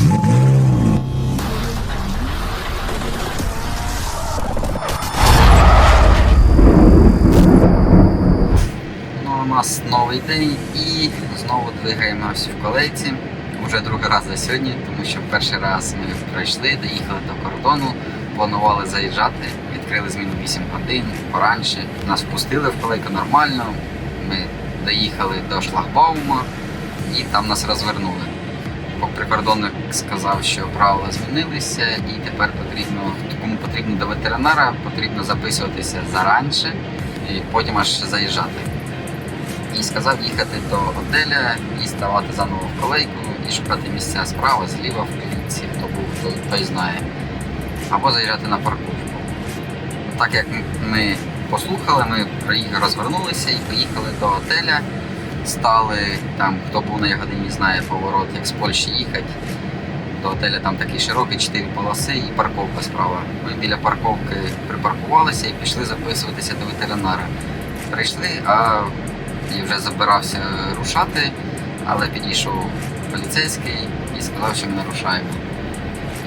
Ну, у нас новий день і знову двигаємося в колейці. Уже другий раз за сьогодні, тому що перший раз ми пройшли, доїхали до кордону, планували заїжджати, відкрили зміну 8 годин поранше. Нас впустили в колейку нормально. Ми доїхали до шлагбаума і там нас розвернули. Прикордонник сказав, що правила змінилися, і тепер потрібно, кому потрібно до ветеринара, потрібно записуватися заранше і потім аж заїжджати. І сказав їхати до готеля і ставати заново в колейку і шукати місця справа, зліва в клітці, хто був, той, той знає. Або заїжджати на парковку. Так як ми послухали, ми розвернулися і поїхали до готеля. Стали там, хто був на Ягодині, знає поворот, як з Польщі їхати. До готеля там такий широкий, чотири полоси і парковка справа. Ми біля парковки припаркувалися і пішли записуватися до ветеринара. Прийшли, а я вже забирався рушати, але підійшов поліцейський і сказав, що ми нарушаємо.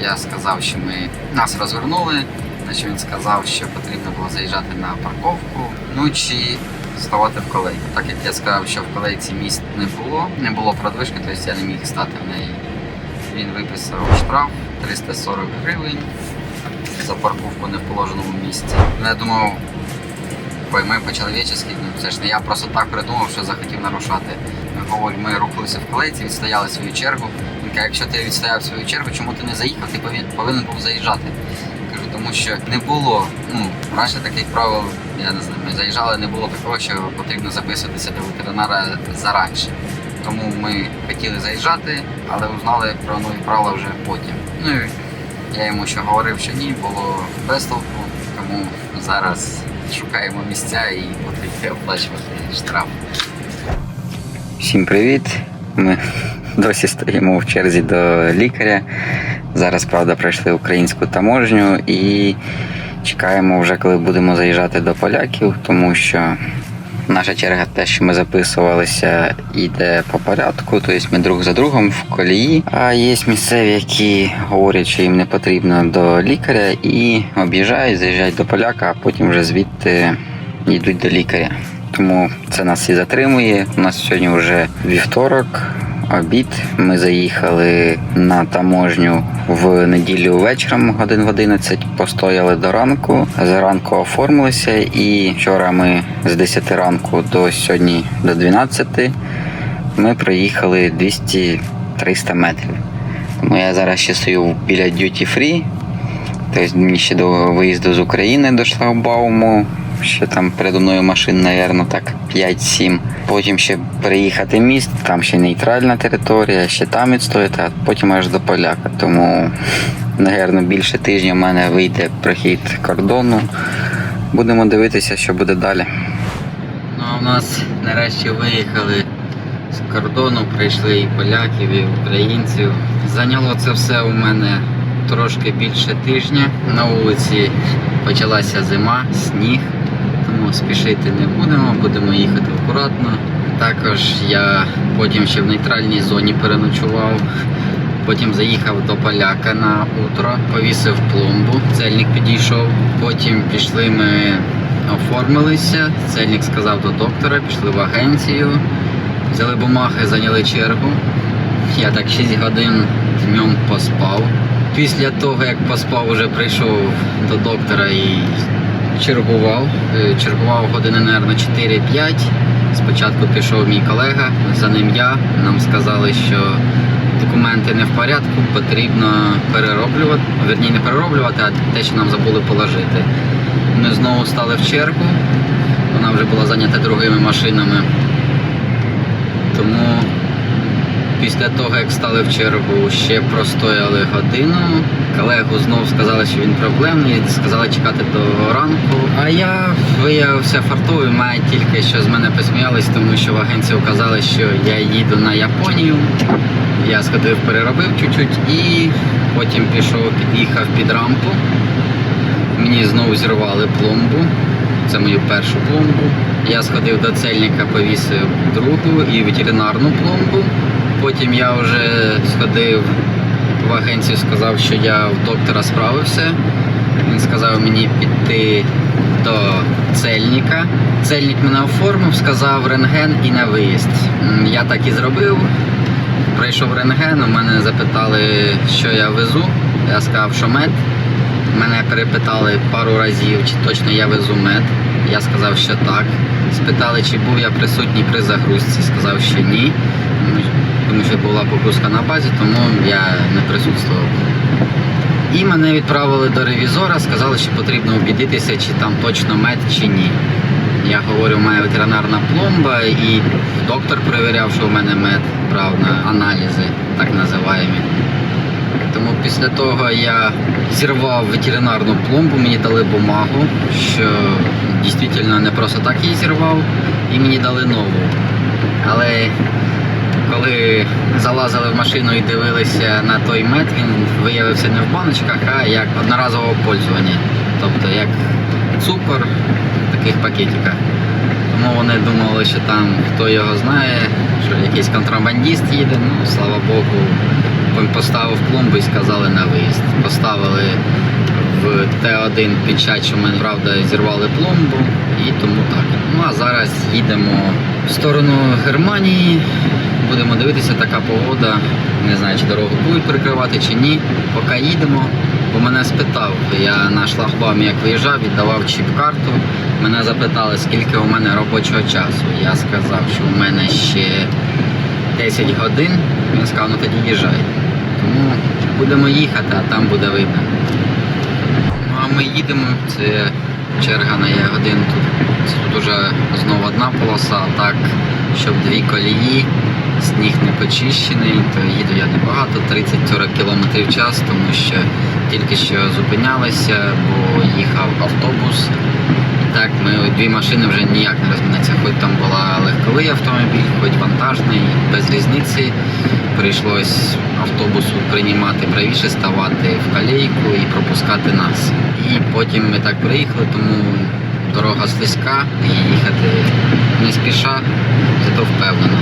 Я сказав, що ми нас розвернули, значить він сказав, що потрібно було заїжджати на парковку, ну чи ставати в колейку. Так як я сказав, що в колейці місць не було, не було продвижки, тобто я не міг стати в неї. Він виписав штраф 340 гривень за парковку не в положеному місці. Ну, Я думав, Ой, ми по-чоловічески, ну це ж не я просто так придумав, що захотів нарушати. Ми говоримо, ми рухалися в колейці, відстояли свою чергу. Він каже, якщо ти відстояв свою чергу, чому ти не заїхав, ти повинен був заїжджати. Тому що не було, ну, раніше таких правил, я не знаю, ми заїжджали, не було такого, що потрібно записуватися до ветеринара заранше. Тому ми хотіли заїжджати, але узнали про нові правила вже потім. Ну і я йому ще говорив, що ні, було без толку, тому зараз шукаємо місця і потрібно оплачувати штраф. Всім привіт! Ми досі стоїмо в черзі до лікаря. Зараз, правда, пройшли українську таможню і чекаємо вже, коли будемо заїжджати до поляків, тому що наша черга, те, що ми записувалися, йде по порядку, тобто ми друг за другом в колії. А є місцеві, які говорять, що їм не потрібно до лікаря, і об'їжджають, заїжджають до поляка, а потім вже звідти йдуть до лікаря. Тому це нас і затримує. У нас сьогодні вже вівторок. Обід. Ми заїхали на таможню в неділю вечором, годин в 11, постояли до ранку. Зранку оформилися, і вчора ми з 10 ранку до сьогодні до 12 ми проїхали 200-300 метрів. Тому я зараз ще стою біля Duty Free. Тобто мені ще до виїзду з України до шлагбауму. Ще там передо мною машин, напевно, так 5-7. Потім ще переїхати міст, там ще нейтральна територія, ще там відстояти, а потім аж до поляка. Тому, напевно, більше тижня в мене вийде прохід кордону. Будемо дивитися, що буде далі. Ну, а в нас нарешті виїхали з кордону, прийшли і поляків, і українців. Зайняло це все у мене трошки більше тижня. На вулиці почалася зима, сніг, тому спішити не будемо, будемо їхати акуратно. Також я потім ще в нейтральній зоні переночував. Потім заїхав до поляка на утро, повісив пломбу, цельник підійшов. Потім пішли ми оформилися. Цельник сказав до доктора, пішли в агенцію, взяли бумаги, зайняли чергу. Я так 6 годин днем поспав. Після того, як поспав, вже прийшов до доктора і чергував. Е, Чергував години, мабуть, 4-5. Спочатку пішов мій колега, за ним я. Нам сказали, що документи не в порядку, потрібно перероблювати. Верні, не перероблювати, а те, що нам забули положити. Ми знову стали в чергу. Вона вже була зайнята другими машинами. Тому після того, як стали в чергу, ще простояли годину. Колегу знову сказали, що він проблемний, сказали чекати до ранку. А я виявився фартовим, має тільки що з мене посміялись, тому що в агенції вказали, що я їду на Японію. Я сходив, переробив чуть-чуть і потім пішов, під'їхав під рампу. Мені знову зірвали пломбу. Це мою першу пломбу. Я сходив до цельника, повісив другу і ветеринарну пломбу. Потім я вже сходив в агенцію сказав, що я в доктора справився. Він сказав мені піти до цельника. Цельник мене оформив, сказав рентген і на виїзд. Я так і зробив. Прийшов рентген, у мене запитали, що я везу. Я сказав, що мед. Мене перепитали пару разів, чи точно я везу мед. Я сказав, що так. Спитали, чи був я присутній при загрузці. Сказав, що ні. Тому- що була погрузка на базі, тому я не присутствував. І мене відправили до ревізора, сказали, що потрібно убідитися, чи там точно мед, чи ні. Я говорю, у мене ветеринарна пломба, і доктор перевіряв, що у мене мед, брав на аналізи, так називаємо. Тому після того я зірвав ветеринарну пломбу, мені дали бумагу, що дійсно не просто так її зірвав, і мені дали нову. Але коли залазили в машину і дивилися на той мед, він виявився не в баночках, а як одноразового пользування. Тобто як цукор в таких пакетиках. Тому вони думали, що там хто його знає, що якийсь контрабандист їде. Ну, слава Богу, поставив пломбу і сказали на виїзд. Поставили в Т1 печать, що ми правда зірвали пломбу, і тому так. Ну а зараз їдемо в сторону Германії. Будемо дивитися, така погода. Не знаю, чи дорогу будуть перекривати чи ні. Поки їдемо, бо мене спитав, я на шлагбаумі як виїжджав, віддавав чіп-карту. Мене запитали, скільки у мене робочого часу. Я сказав, що у мене ще 10 годин. Він сказав, ну тоді їжджай. Тому будемо їхати, а там буде видно. Ну а ми їдемо, це черга на Ягодин. Тут, тут уже знову одна полоса, так, щоб дві колії, сніг не почищений, то їду я небагато, 30-40 км в час, тому що тільки що зупинялися, бо їхав автобус. І так, ми дві машини вже ніяк не розмінеться. Хоч там була легковий автомобіль, хоч вантажний, без різниці. Прийшлось автобусу приймати правіше, ставати в калейку і пропускати нас. І потім ми так приїхали, тому дорога слизька і їхати не спіша, зато впевнено.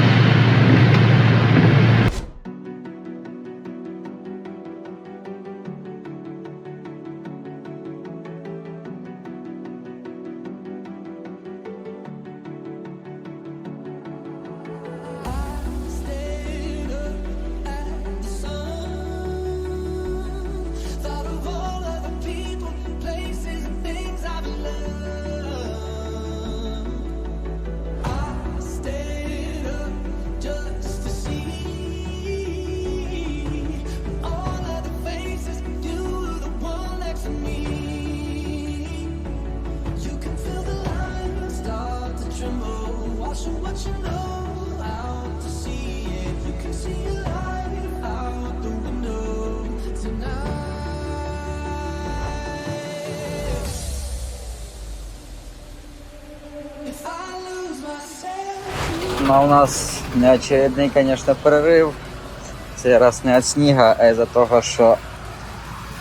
Ну, у нас неочередний, звісно, перерив. Цей раз не від сніга, а із-за того, що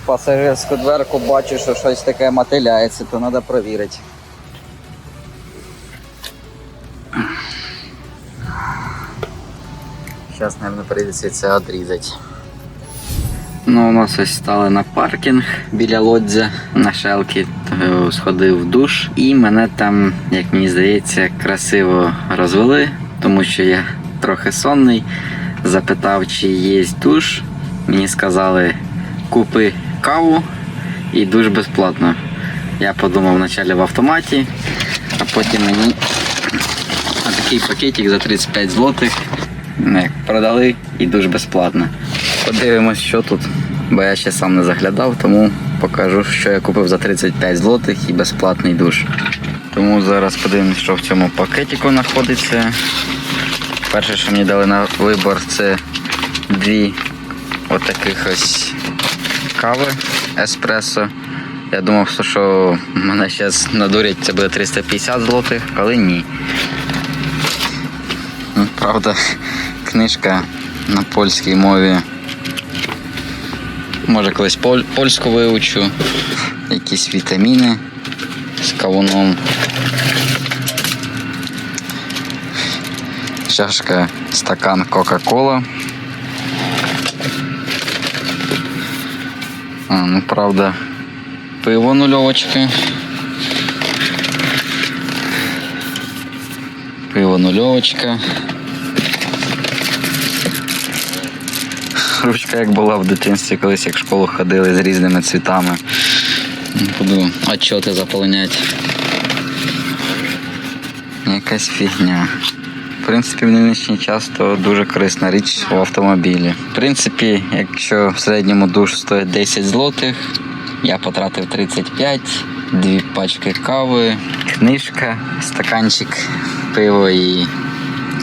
пасажирську дверку бачу, що щось таке мотиляється, то треба перевірити. Зараз, мабуть, прийдеться це відрізати. Ну, у нас ось стали на паркінг біля лодзя на шелки, сходив в душ, і мене там, як мені здається, красиво розвели, тому що я трохи сонний. Запитав, чи є душ. Мені сказали, купи каву і душ безплатно. Я подумав вначале в автоматі, а потім мені такий пакетик за 35 злотих продали і душ безплатно. Подивимось, що тут, бо я ще сам не заглядав, тому покажу, що я купив за 35 злотих і безплатний душ. Тому зараз подивимось, що в цьому пакетику знаходиться. Перше, що мені дали на вибор, це дві отаких ось кави еспресо. Я думав, що мене зараз надурять, це буде 350 злотих, але ні. Правда, книжка на польській мові. Може колись поль- польську вивчу. Якісь вітаміни з кавуном. Чашка, стакан Кока-Кола. Ну правда. Пиво нульовочка. Пиво нульовочка. Ручка як була в дитинстві, колись як в школу ходили з різними цвітами. Ну, Буду отчоти заполонять. Якась фігня. В принципі, в нинішній час то дуже корисна річ в автомобілі. В принципі, якщо в середньому душ стоїть 10 злотих, я потратив 35, дві пачки кави, книжка, стаканчик, пиво і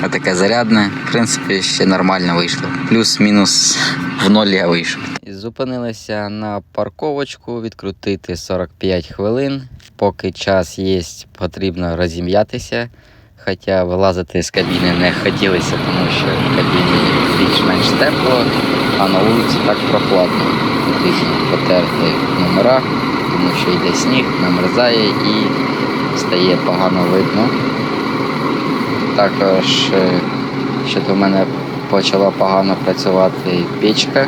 отаке зарядне. В принципі, ще нормально вийшло. Плюс-мінус в ноль я вийшов. Зупинилися на парковочку, відкрутити 45 хвилин. Поки час є, потрібно розім'ятися. Хоча вилазити з кабіни не хотілося, тому що в кабіні більш-менш тепло, а на вулиці так прохладно. Потрібно потерти номера, тому що йде сніг, намерзає і стає погано видно. Також е, що то мене почала погано працювати печка,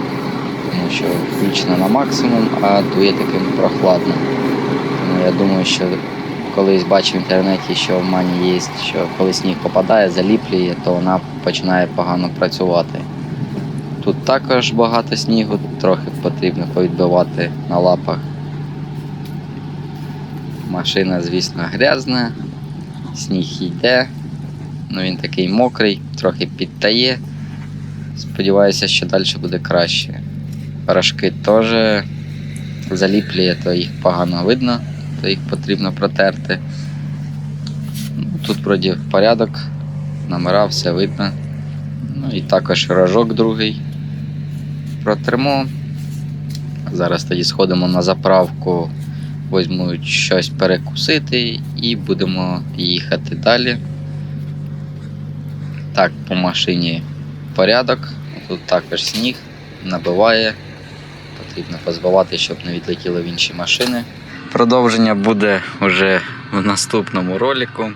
тому що включена на максимум, а дує таким прохладно. Тому я думаю, що колись бачив в інтернеті, що в мані є, що коли сніг попадає, заліплює, то вона починає погано працювати. Тут також багато снігу, трохи потрібно повідбивати на лапах. Машина, звісно, грязна, сніг йде, ну він такий мокрий, трохи підтає. Сподіваюся, що далі буде краще. Порошки теж заліплює, то їх погано видно то їх потрібно протерти. Ну, Тут вроді порядок, номера, все видно. Ну і також рожок другий. Протримо. Зараз тоді сходимо на заправку, візьму щось перекусити і будемо їхати далі. Так, по машині порядок. Тут також сніг набиває. Потрібно позбивати, щоб не відлетіли в інші машини. Продовження буде вже в наступному ролику.